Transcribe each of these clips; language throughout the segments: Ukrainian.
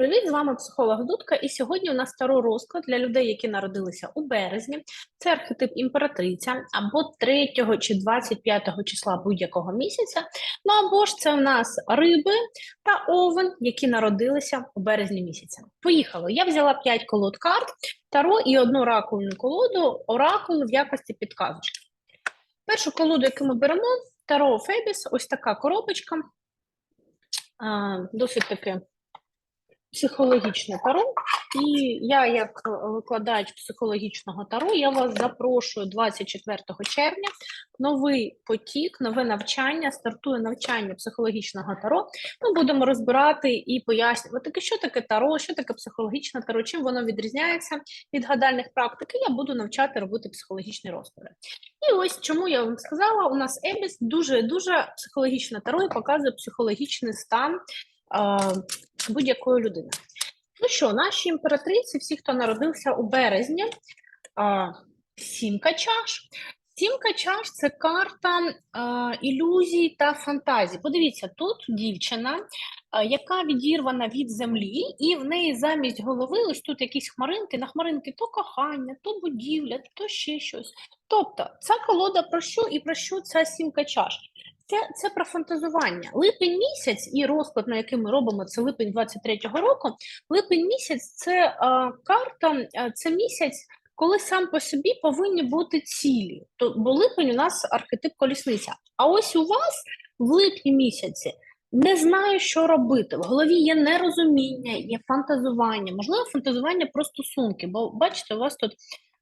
Привіт, з вами психолог Дудка. І сьогодні у нас старий розклад для людей, які народилися у березні. Це архетип імператриця або 3 чи 25 числа будь-якого місяця. Ну або ж це у нас риби та овен, які народилися у березні місяця. Поїхали. Я взяла 5 колод карт, таро і одну раковину колоду, оракул в якості підказочки. Першу колоду, яку ми беремо, таро Фебіс, ось така коробочка. Досить таки психологічне таро. І я, як е, викладач психологічного таро, я вас запрошую 24 червня. Новий потік, нове навчання, стартує навчання психологічного таро. Ми будемо розбирати і пояснювати, що таке таро, що таке психологічне таро, чим воно відрізняється від гадальних практик. І я буду навчати робити психологічні розклади. І ось чому я вам сказала: у нас Ебіс дуже дуже психологічне таро і показує психологічний стан будь-якої людини. Ну що, наші імператриці, всі, хто народився у березні, сімка чаш. Сімка чаш це карта ілюзій та фантазій. Подивіться, тут дівчина, яка відірвана від землі, і в неї замість голови ось тут якісь хмаринки, на хмаринки то кохання, то будівля, то ще щось. Тобто, ця колода про що і про що ця сімка чаш? Це це про фантазування. Липень місяць і розклад, на який ми робимо, це липень 23-го року. Липень місяць це а, карта, а, це місяць, коли сам по собі повинні бути цілі. То, бо липень у нас архетип колісниця. А ось у вас в липні місяці не знаю, що робити. В голові є нерозуміння, є фантазування, можливо, фантазування про стосунки, бо бачите, у вас тут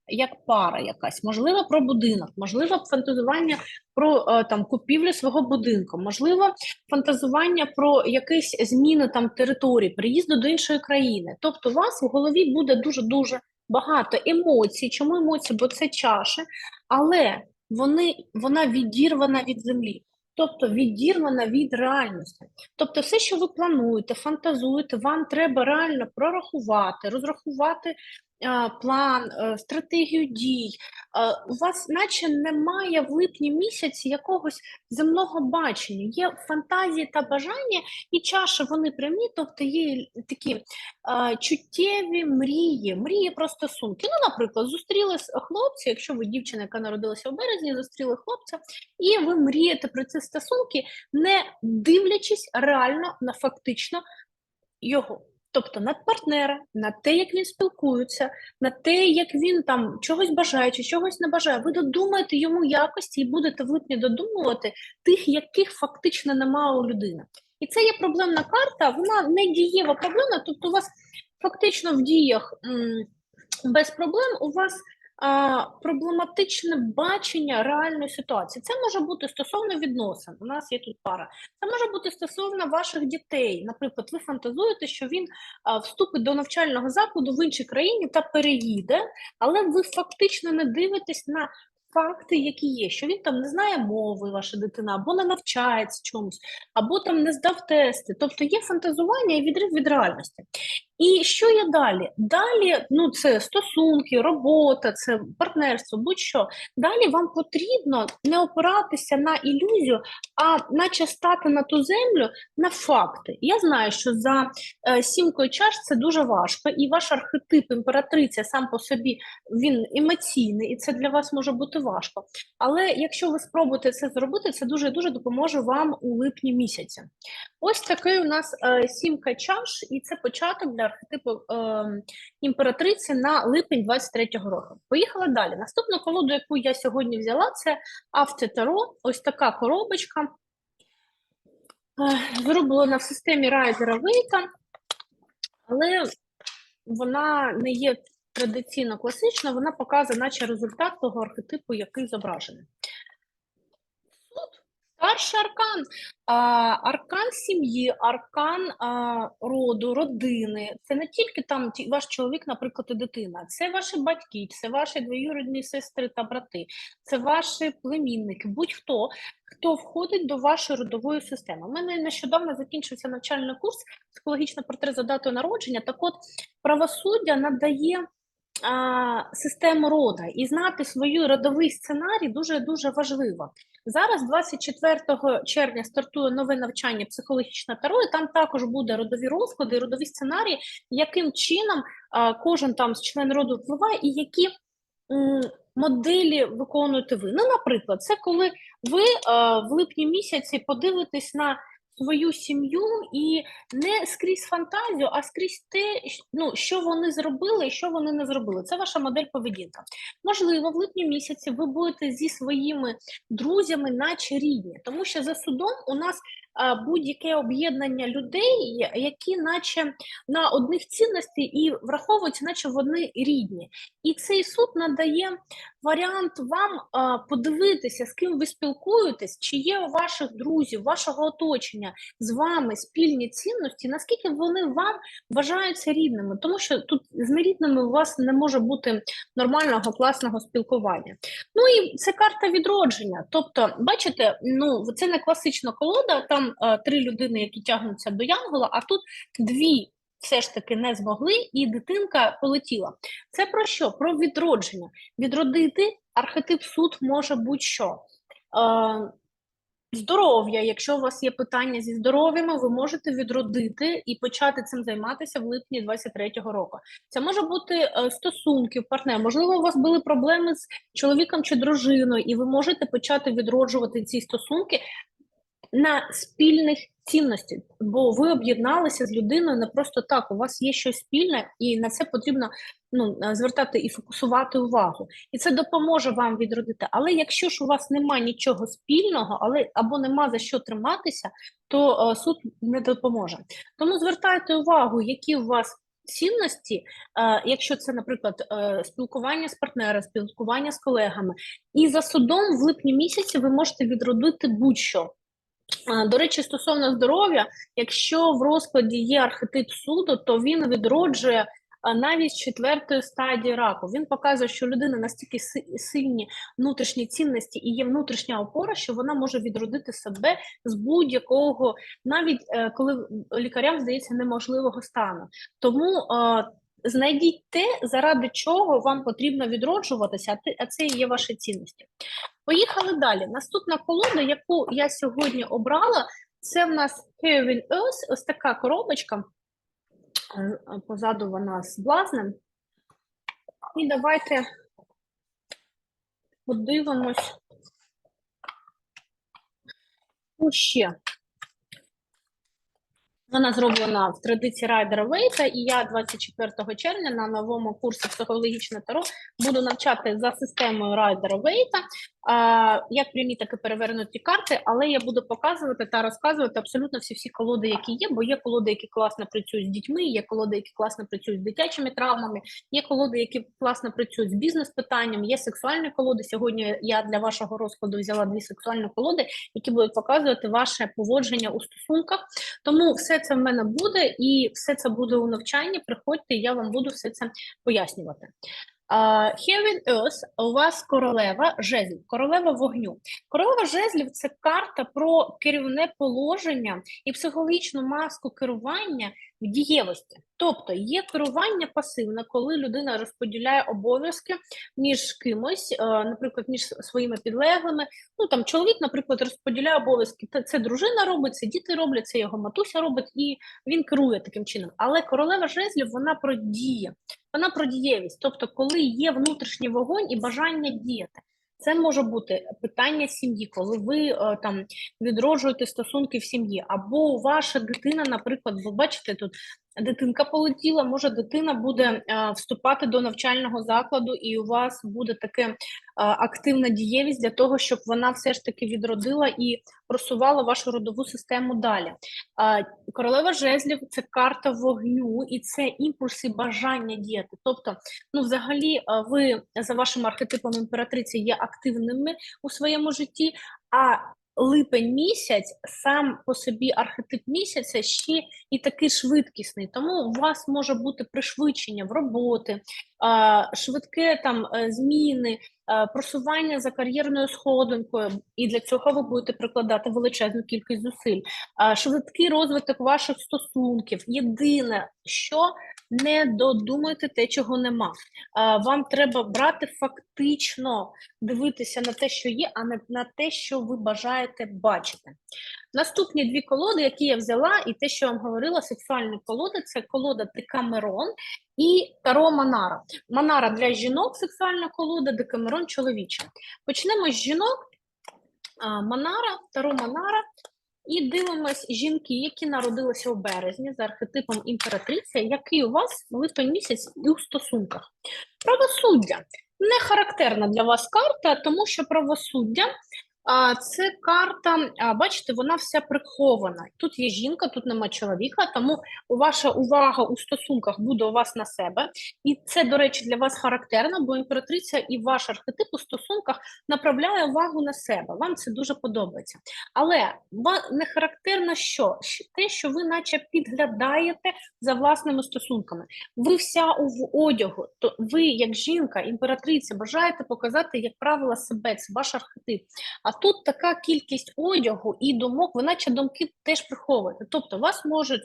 як пара якась, можливо, про будинок, можливо, фантазування про е, там купівлю свого будинку, можливо, фантазування про якісь зміни там території, приїзду до іншої країни. Тобто, у вас в голові буде дуже дуже багато емоцій. Чому емоції? Бо це чаші, але вони вона відірвана від землі. Тобто відірвана від реальності. Тобто, все, що ви плануєте, фантазуєте, вам треба реально прорахувати, розрахувати план, е, стратегію дій. У вас, наче, немає в липні місяці якогось земного бачення. Є фантазії та бажання, і чаші вони прямі, тобто є такі чуттєві мрії, мрії про стосунки. Ну, наприклад, зустріли хлопця, якщо ви дівчина, яка народилася в березні, зустріли хлопця, і ви мрієте про ці стосунки, не дивлячись реально на фактично його. Тобто на партнера, на те, як він спілкується, на те, як він там чогось бажає чи чогось не бажає, ви додумаєте йому якості і будете в липні додумувати тих, яких фактично немає у людини. І це є проблемна карта, вона не дієва проблема, тобто у вас фактично в діях м, без проблем у вас проблематичне бачення реальної ситуації. Це може бути стосовно відносин. У нас є тут пара. Це може бути стосовно ваших дітей. Наприклад, ви фантазуєте, що він вступить до навчального закладу в іншій країні та переїде, але ви фактично не дивитесь на факти, які є, що він там не знає мови, ваша дитина, або не навчається чомусь, або там не здав тести. Тобто є фантазування і відрив від реальності. І що є далі? Далі ну це стосунки, робота, це партнерство, будь-що. Далі вам потрібно не опиратися на ілюзію, а наче стати на ту землю на факти. Я знаю, що за е, сімкою чаш це дуже важко, і ваш архетип імператриця сам по собі він емоційний, і це для вас може бути важко. Але якщо ви спробуєте це зробити, це дуже дуже допоможе вам у липні місяці. Ось такий у нас е, сімка чаш, і це початок для архетипу е, імператриці на липень 23-го року. Поїхала далі. Наступну колоду, яку я сьогодні взяла, це Автотаро. Ось така коробочка. Е, зроблена в системі Райзера Вейта, але вона не є традиційно класична, вона показує, наче результат того архетипу, який зображений. Старший аркан, аркан сім'ї, аркан роду, родини. Це не тільки там ваш чоловік, наприклад, і дитина, це ваші батьки, це ваші двоюрідні сестри та брати, це ваші племінники, будь-хто, хто входить до вашої родової системи. У мене нещодавно закінчився навчальний курс психологічна портрет за датою народження. Так от правосуддя надає систему рода і знати свій родовий сценарій дуже дуже важливо. Зараз, 24 червня, стартує нове навчання психологічна таро, і там також буде родові розклади, родові сценарії, яким чином кожен там з член роду впливає, і які моделі виконуєте ви. Ну, наприклад, це коли ви в липні місяці подивитесь на свою сім'ю і не скрізь фантазію, а скрізь те, ну, що вони зробили і що вони не зробили. Це ваша модель поведінка. Можливо, в липні місяці ви будете зі своїми друзями, наче рідні, тому що за судом у нас будь-яке об'єднання людей, які наче на одних цінностей і враховуються, наче вони рідні. І цей суд надає варіант вам подивитися, з ким ви спілкуєтесь, чи є у ваших друзів, вашого оточення з вами спільні цінності, наскільки вони вам вважаються рідними, тому що тут з нерідними у вас не може бути нормального класного спілкування. Ну і це карта відродження. Тобто, бачите, ну це не класична колода, там е, три людини, які тягнуться до Янгола, а тут дві. Все ж таки не змогли, і дитинка полетіла. Це про що? Про відродження. Відродити архетип суд може будь-що. Е, Здоров'я, якщо у вас є питання зі здоров'ям, ви можете відродити і почати цим займатися в липні 23-го року. Це може бути е, стосунки, партнер. Можливо, у вас були проблеми з чоловіком чи дружиною, і ви можете почати відроджувати ці стосунки на спільних цінностях, бо ви об'єдналися з людиною не просто так. У вас є щось спільне, і на це потрібно ну, е, звертати і фокусувати увагу. І це допоможе вам відродити. Але якщо ж у вас немає нічого спільного, але або нема за що триматися, то е, суд не допоможе. Тому звертайте увагу, які у вас. Цінності, е, якщо це, наприклад, е, спілкування з партнером, спілкування з колегами, і за судом в липні місяці ви можете відродити будь-що. До речі, стосовно здоров'я, якщо в розкладі є архетип суду, то він відроджує навіть четвертої стадії раку. Він показує, що людина настільки сильні внутрішні цінності і є внутрішня опора, що вона може відродити себе з будь-якого, навіть е, коли лікарям здається неможливого стану. Тому знайдіть те, заради чого вам потрібно відроджуватися, а це і є ваші цінності. Поїхали далі. Наступна колода, яку я сьогодні обрала, це в нас Heaven Earth, ось така коробочка. Е, Позаду вона з блазнем. І давайте подивимось. Ну, ще. Вона зроблена в традиції Райдера Вейта, і я 24 червня на новому курсі психологічне таро буду навчати за системою Райдера Вейта, як прямі, так і перевернуті карти, але я буду показувати та розказувати абсолютно всі всі колоди, які є, бо є колоди, які класно працюють з дітьми, є колоди, які класно працюють з дитячими травмами, є колоди, які класно працюють з бізнес-питанням, є сексуальні колоди. Сьогодні я для вашого розкладу взяла дві сексуальні колоди, які будуть показувати ваше поводження у стосунках. Тому все це в мене буде, і все це буде у навчанні. Приходьте, я вам буду все це пояснювати. Uh, here Earth у вас королева жезлів, королева вогню. Королева жезлів це карта про керівне положення і психологічну маску керування в дієвості. Тобто є керування пасивне, коли людина розподіляє обов'язки між кимось, е, наприклад, між своїми підлеглими. Ну там чоловік, наприклад, розподіляє обов'язки. Це, це дружина робить, це діти роблять, це його матуся робить, і він керує таким чином. Але королева жезлів вона про діє, вона про дієвість. Тобто, коли є внутрішній вогонь і бажання діяти. Це може бути питання сім'ї, коли ви е, там відроджуєте стосунки в сім'ї, або ваша дитина, наприклад, ви бачите тут дитинка полетіла, може дитина буде е, вступати до навчального закладу, і у вас буде таке е, активна дієвість для того, щоб вона все ж таки відродила і просувала вашу родову систему далі. Королева жезлів це карта вогню, і це імпульси бажання діяти. Тобто, ну, взагалі, ви за вашим архетипом імператриці є активними у своєму житті. А липень місяць сам по собі архетип місяця ще і такий швидкісний. Тому у вас може бути пришвидшення в роботи, швидке там е, зміни, е, просування за кар'єрною сходинкою, і для цього ви будете прикладати величезну кількість зусиль. Швидкий розвиток ваших стосунків. Єдине, що не додумайте те, чого нема. Вам треба брати фактично, дивитися на те, що є, а не на те, що ви бажаєте бачити. Наступні дві колоди, які я взяла, і те, що я вам говорила, сексуальні колоди, це колода Декамерон і Таро Манара. Манара для жінок, сексуальна колода, Декамерон чоловіча. Почнемо з жінок. Манара, Таро Манара. І дивимось жінки, які народилися у березні за архетипом імператриця, який у вас липень місяць і у стосунках. Правосуддя не характерна для вас карта, тому що правосуддя це карта, бачите, вона вся прихована. Тут є жінка, тут нема чоловіка, тому ваша увага у стосунках буде у вас на себе. І це, до речі, для вас характерно, бо імператриця і ваш архетип у стосунках направляє увагу на себе. Вам це дуже подобається. Але не характерно що? Те, що ви наче підглядаєте за власними стосунками. Ви вся у одягу, то ви, як жінка, імператриця, бажаєте показати, як правило, себе, це ваш архетип. А тут така кількість одягу і думок, ви наче думки теж приховуєте. Тобто вас можуть,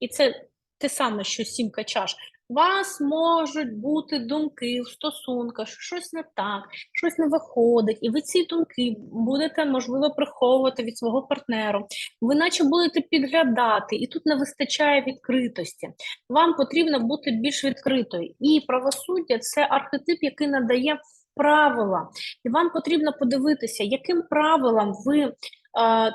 і це те саме, що сімка чаш, вас можуть бути думки в стосунках, що щось не так, щось не виходить, і ви ці думки будете, можливо, приховувати від свого партнеру. Ви наче будете підглядати, і тут не вистачає відкритості. Вам потрібно бути більш відкритою. І правосуддя це архетип, який надає правила. І вам потрібно подивитися, яким правилам ви е,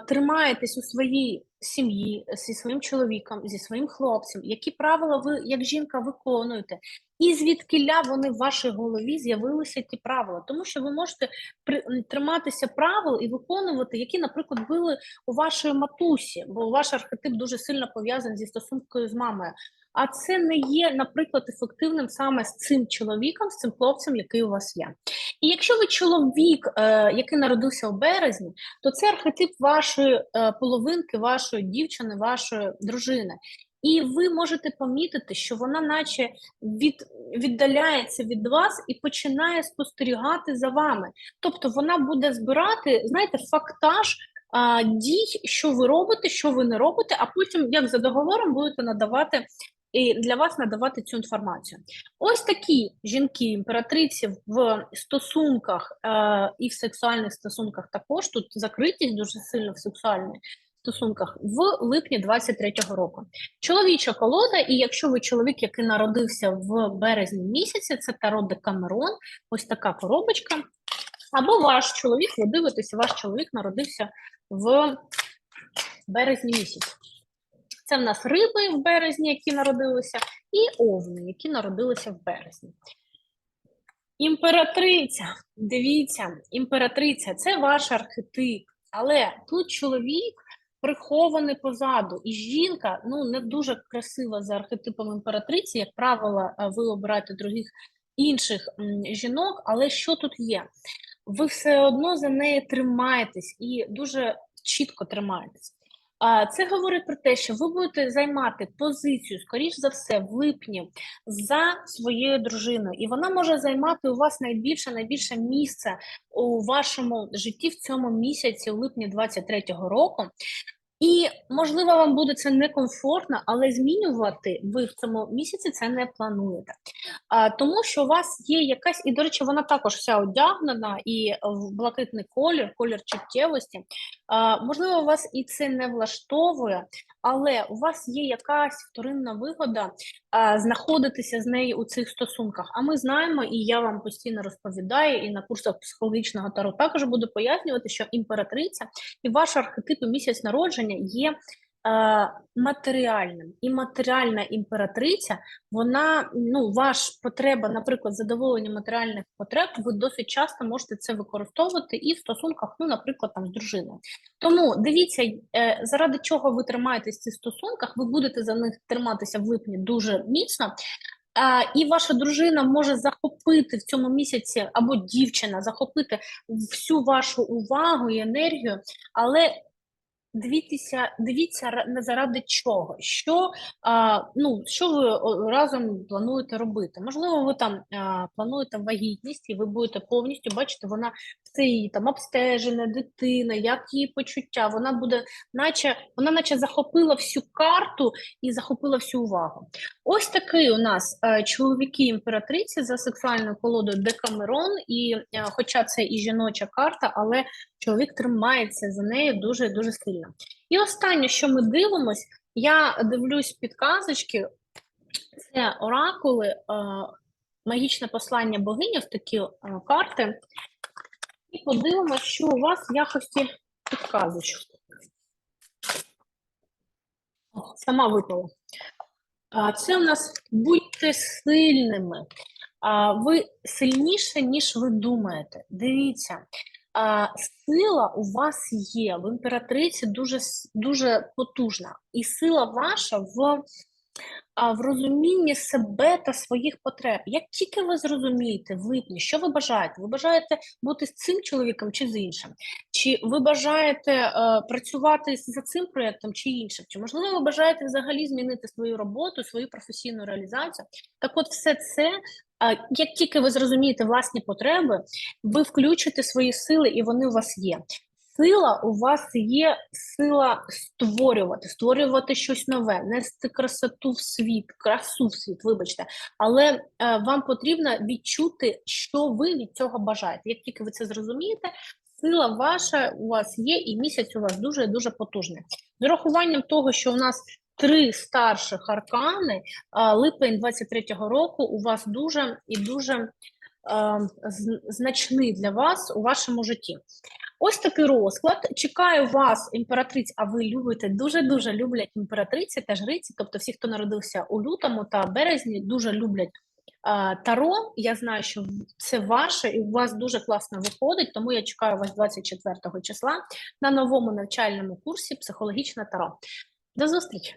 тримаєтесь у своїй сім'ї зі своїм чоловіком, зі своїм хлопцем, які правила ви, як жінка, виконуєте, і звідкиля вони в вашій голові з'явилися ті правила, тому що ви можете при, триматися правил і виконувати, які, наприклад, були у вашої матусі, бо ваш архетип дуже сильно пов'язаний зі стосункою з мамою. А це не є, наприклад, ефективним саме з цим чоловіком, з цим хлопцем, який у вас є. І якщо ви чоловік, е, який народився у березні, то це архетип вашої е, половинки, вашої дівчини, вашої дружини. І ви можете помітити, що вона наче від, віддаляється від вас і починає спостерігати за вами. Тобто вона буде збирати, знаєте, фактаж а, дій, що ви робите, що ви не робите, а потім, як за договором, будете надавати і для вас надавати цю інформацію. Ось такі жінки, імператриці в стосунках е, і в сексуальних стосунках також тут закритість дуже сильно в сексуальних стосунках в липні 23-го року. Чоловіча колода, і якщо ви чоловік, який народився в березні місяці, це Таро Декамерон, ось така коробочка. Або ваш чоловік, ви дивитеся, ваш чоловік народився в березні місяці. Це в нас риби в березні, які народилися, і овни, які народилися в березні. Імператриця, дивіться, імператриця це ваш архетип, але тут чоловік прихований позаду, і жінка ну не дуже красива за архетипом імператриці. Як правило, е, ви обираєте других інших жінок, але що тут є? Ви все одно за неї тримаєтесь і дуже чітко тримаєтесь. Це говорить про те, що ви будете займати позицію, скоріш за все, в липні за своєю дружиною, і вона може займати у вас найбільше найбільше місце у вашому житті в цьому місяці, у липні 23-го року. І можливо, вам буде це некомфортно, але змінювати ви в цьому місяці це не плануєте. А, тому що у вас є якась, і, до речі, вона також вся одягнена і в блакитний колір, колір чуттєвості. А, можливо, вас і це не влаштовує, але у вас є якась вторинна вигода знаходитися з нею у цих стосунках. А ми знаємо, і я вам постійно розповідаю, і на курсах психологічного тару також буду пояснювати, що імператриця і ваш архетип у місяць народження є. Матеріальним і матеріальна імператриця, вона ну ваш потреба, наприклад, задоволення матеріальних потреб, ви досить часто можете це використовувати і в стосунках, ну, наприклад, там з дружиною. Тому дивіться, е, заради чого ви тримаєтесь в цих стосунках, ви будете за них триматися в липні дуже міцно. А, і ваша дружина може захопити в цьому місяці, або дівчина захопити всю вашу увагу і енергію, але дивіться, дивіться не заради чого, що, а, ну, що ви разом плануєте робити. Можливо, ви там а, плануєте вагітність, і ви будете повністю бачити, вона все її там обстежена, дитина, як її почуття, вона буде, наче вона наче захопила всю карту і захопила всю увагу. Ось такий у нас е, чоловіки імператриці за сексуальною колодою Декамерон, і е, хоча це і жіноча карта, але чоловік тримається за нею дуже дуже сильно. І останнє, що ми дивимось, я дивлюсь підказочки, це оракули, е, магічне послання богині в такі е, карти. І подивимось, що у вас в якості підказочок. Сама випала. Це у нас будьте сильними. Ви сильніше, ніж ви думаєте. Дивіться, сила у вас є, в імператриці дуже, дуже потужна. І сила ваша в, в розумінні себе та своїх потреб. Як тільки ви зрозумієте, випні, що ви бажаєте? Ви бажаєте бути з цим чоловіком чи з іншим? Чи ви бажаєте е, працювати за цим проєктом чи іншим? Чи можливо ви бажаєте взагалі змінити свою роботу, свою професійну реалізацію? Так, от все це, як тільки ви зрозумієте власні потреби, ви включите свої сили, і вони у вас є. Сила у вас є сила створювати, створювати щось нове, нести красоту в світ, красу в світ, вибачте. Але е, вам потрібно відчути, що ви від цього бажаєте. Як тільки ви це зрозумієте, сила ваша у вас є, і місяць у вас дуже дуже потужний. З урахуванням того, що у нас три старших аркани, липень 23-го року у вас дуже і дуже значний для вас у вашому житті. Ось такий розклад. Чекаю вас, імператриць. А ви любите дуже дуже люблять імператриці та жриці. Тобто, всі, хто народився у лютому та березні, дуже люблять Таро. Я знаю, що це ваше, і у вас дуже класно виходить. Тому я чекаю вас 24 числа на новому навчальному курсі психологічне Таро. До зустрічі!